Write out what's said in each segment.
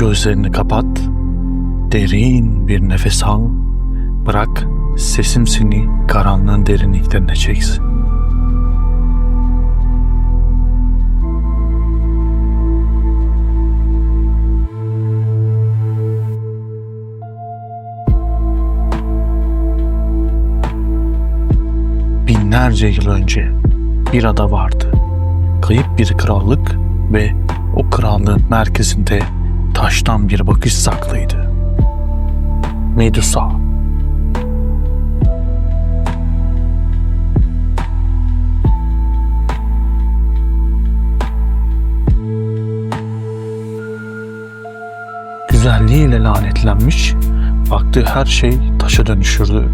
Gözlerini kapat. Derin bir nefes al. Bırak sesim seni karanlığın derinliklerine çeksin. Binlerce yıl önce bir ada vardı. Kayıp bir krallık ve o krallığın merkezinde taştan bir bakış saklıydı. Medusa. Güzelliğiyle lanetlenmiş, baktığı her şey taşa dönüşürdü.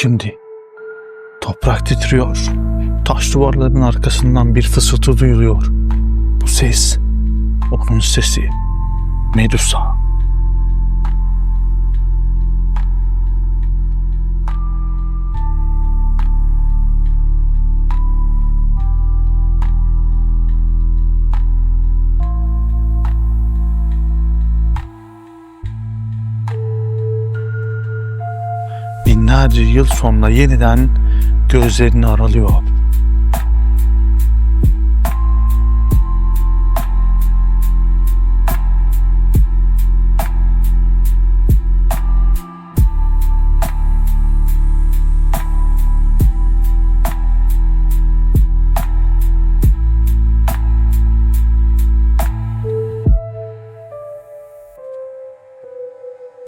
Şimdi toprak titriyor. Taş duvarların arkasından bir fısıltı duyuluyor. Bu ses onun sesi. Medusa. Binlerce yıl sonra yeniden gözlerini aralıyor.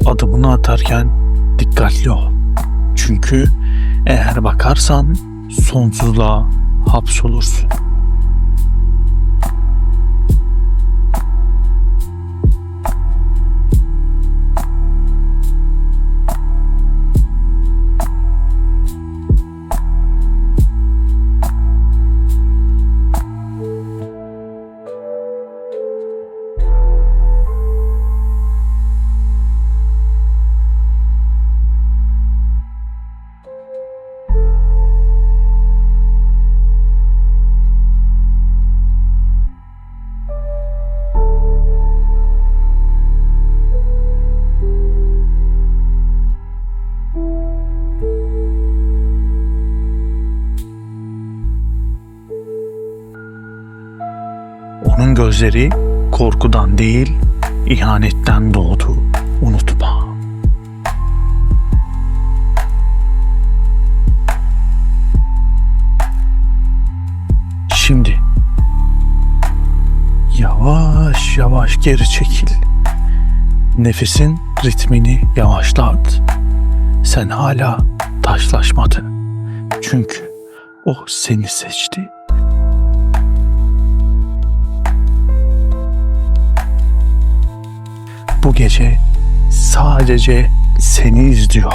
Adımını atarken dikkatli ol. Çünkü eğer bakarsan sonsuzluğa hapsolursun. Onun gözleri korkudan değil, ihanetten doğdu. Unutma. Şimdi yavaş yavaş geri çekil. Nefesin ritmini yavaşlat. Sen hala taşlaşmadın. Çünkü o seni seçti. Bu gece sadece seni izliyor.